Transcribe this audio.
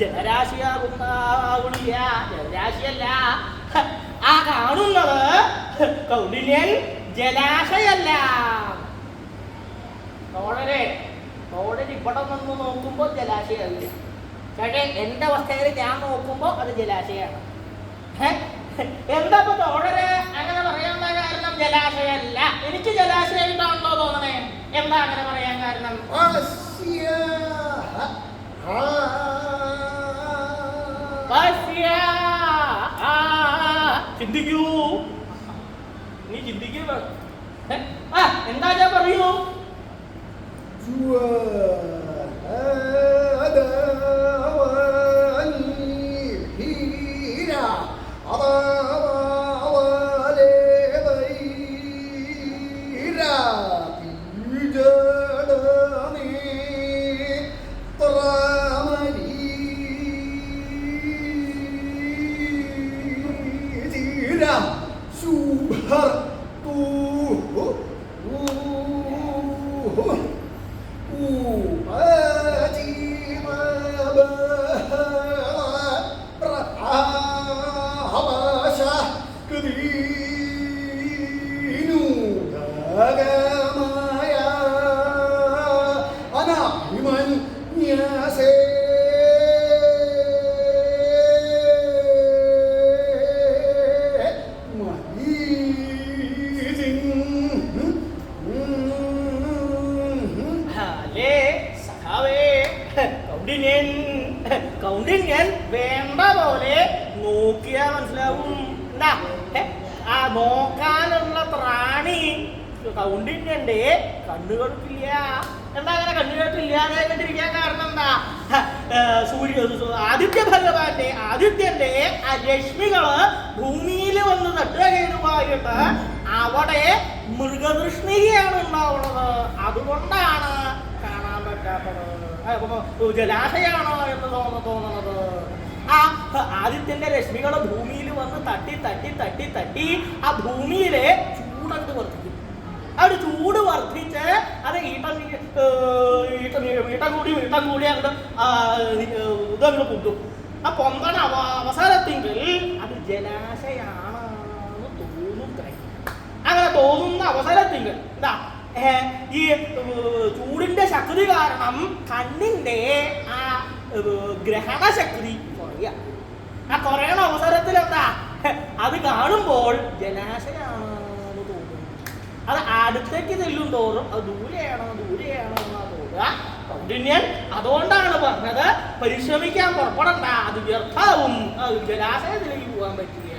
ജലരാശിയാകുന്ന ജലരാശിയല്ല ആ കാണുന്നത് കൗടില്യൻ ജലാശയല്ല. തോഴരെ തോഴര് ഇവിടെ നിന്ന് നോക്കുമ്പോൾ ജലാശയമല്ല ചേട്ടൻ എന്റെ അവസ്ഥയിൽ ഞാൻ നോക്കുമ്പോ അത് ജലാശയമാണ്? എന്താ ഇപ്പൊ അങ്ങനെ പറയാനുള്ള കാരണം ജലാശയമല്ല എനിക്ക് ജലാശയമായിട്ടാണല്ലോ തോന്നണേ എന്താ അങ്ങനെ പറയാൻ കാരണം ചിന്തിക്കൂ നീ ചിന്തിക്കുക ആ എന്താ ഞാൻ പറയൂ Subhar Tuhan. അല്ലേ സഖാവേ കൗണ്ടിന്യൻ കൗണ്ടിന്യൻ വേണ്ട പോലെ നോക്കിയാ മനസ്സിലാവും എന്താ ഹെ, ആ നോക്കാനുള്ള പ്രാണി കൗണ്ടിന്യന്റെ കണ്ണുകൾക്കില്ല എന്താ അങ്ങനെ കണ്ണുകൾക്കില്ലാതെ കണ്ടിരിക്കാൻ കാരണം എന്താ? സൂര്യ ആദിത്യ ഭഗവാന്റെ ആദിത്യന്റെ ആ രശ്മികൾ ഭൂമിയിൽ വന്ന് തട്ടുകയുമായിട്ട് അവിടെ മൃഗതൃഷ്ണികയാണ് ഉണ്ടാവുന്നത്. അതുകൊണ്ടാണ് കാണാൻ പറ്റാത്തത്. ജലാശയാണോ എന്ന് ആദിത്യന്റെ രശ്മികൾ ഭൂമിയിൽ വന്ന് തട്ടി തട്ടി തട്ടി തട്ടി ആ ഭൂമിയിലെ ചൂടങ്ങ് വർദ്ധിക്കും. ആ ഒരു ചൂട് വർദ്ധിച്ച് അത് ഈട്ടം ഈട്ടം കൂടി ഈട്ടം കൂടി അങ്ങോട്ട് ഇതങ്ങ് പൊട്ടും ആ പൊന്തണ അവസാനത്തെങ്കിൽ അത് ജലാശയാണെന്ന് തോന്നും അങ്ങനെ തോന്നുന്ന അവസരത്തിൽ എന്താ? ഈ ചൂടിന്റെ ശക്തി കാരണം കണ്ണിന്റെ ആ ഗ്രഹണശക്തി കുറയുക ആ കുറയണ അവസരത്തിൽ എന്താ അത് കാണുമ്പോൾ ജലാശയമാണെന്ന് തോന്നുന്നു. അത് അടുത്തേക്ക് ചെല്ലും തോറും അത് ദൂരെയാണോ ദൂരെയാണോ തോന്നുക. അതുകൊണ്ടാണ് പറഞ്ഞത് പരിശ്രമിക്കാൻ പുറപ്പെടണ്ട അത് വ്യർത്ഥാവും അത് ജലാശയത്തിലേക്ക് പോകാൻ പറ്റില്ല.